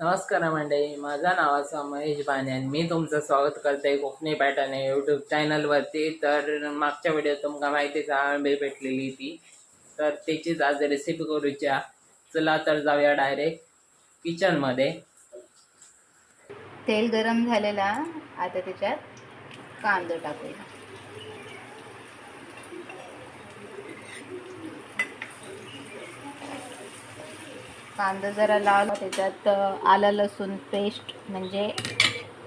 नमस्कार मंडळी माझं नाव असं महेश बाने आणि मी तुमचं स्वागत करते कोकणी पॅटर्न या यूट्यूब चॅनलवरती तर मागच्या व्हिडिओत तुमका माहितीच आंबे भेटलेली ती. तर त्याचीच आज रेसिपी करूच्या. चला तर जाऊया डायरेक्ट किचनमध्ये तेल गरम झालेला आता त्याच्यात कांदा टाकूया. कांदा जरा लावला त्याच्यात आलं लसूण पेस्ट म्हणजे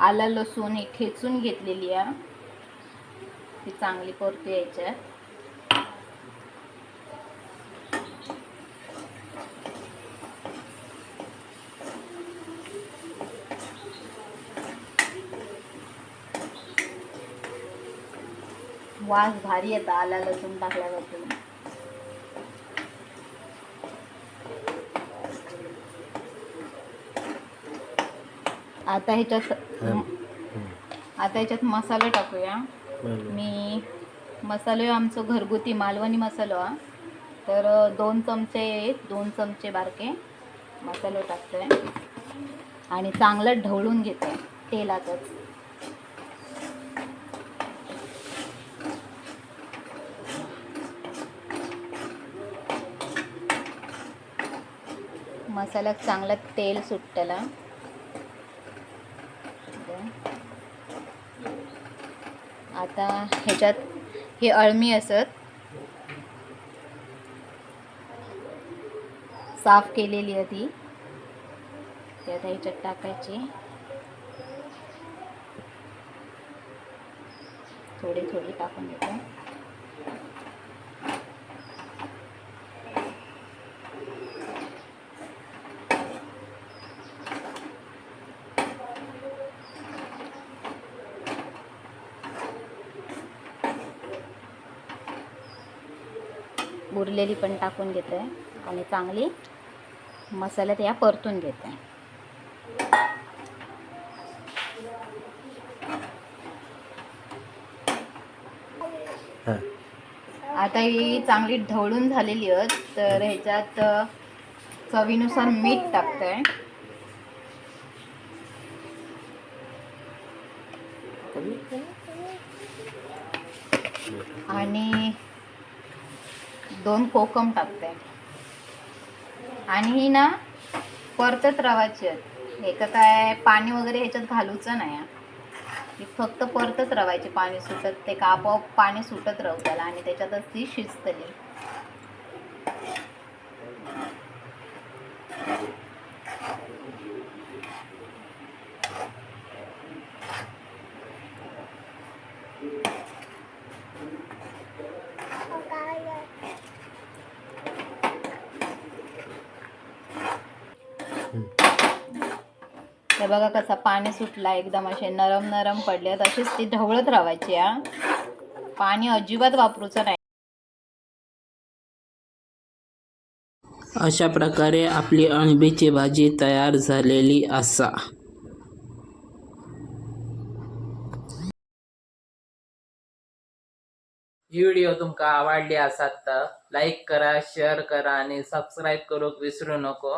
आलं लसूण ही ठेचून घेतलेली आहे. ती चांगली परतू यायच्या वास भारी येतं आला लसूण टाकल्यावरती. आता ह्याच्यात आता ह्याच्यात मसाला टाकूया. मी मसालो आमचो घरगुती मालवणी मसालो. हा तर दोन चमचे दोन चमचे बारके मसालो टाकतोय. आणि चांगलं ढवळून घेते तेलातच. मसाल्यात चांगलं तेल सुटतेला आता ह्याच्यात हे अळमी असत. साफ केलेली आहे ती. ते आता ह्याच्यात टाकायची. थोडी थोडी टाकून घेतो उरलेली पण टाकून घेते आणि चांगली मसाल्यात या परतून घेते. आता ही चांगली ढवळून झालेली आहेत तर ह्याच्यात चवीनुसार मीठ टाकतंय आणि दोन कोकम टाकते. आणि ही ना परतत रवायची आहेत. हे काय पाणी वगैरे ह्याच्यात घालूचं नाही. ही फक्त परतच रवायची पाणी सुटत ते का आपोआप पाणी सुटत राहू त्याला आणि त्याच्यातच ती शिजतली. हे बघा कसा पाणी सुटला एकदम असे नरम नरम पडले तशीच ती ढवळत राहायची हा. पाणी अजिबात वापरूचं नाही. अशा प्रकारे आपली अणबीची भाजी तयार झालेली असा. ही व्हिडिओ तुमका आवडली असात तर लाईक करा शेअर करा आणि सबस्क्राईब करूक विसरू नको.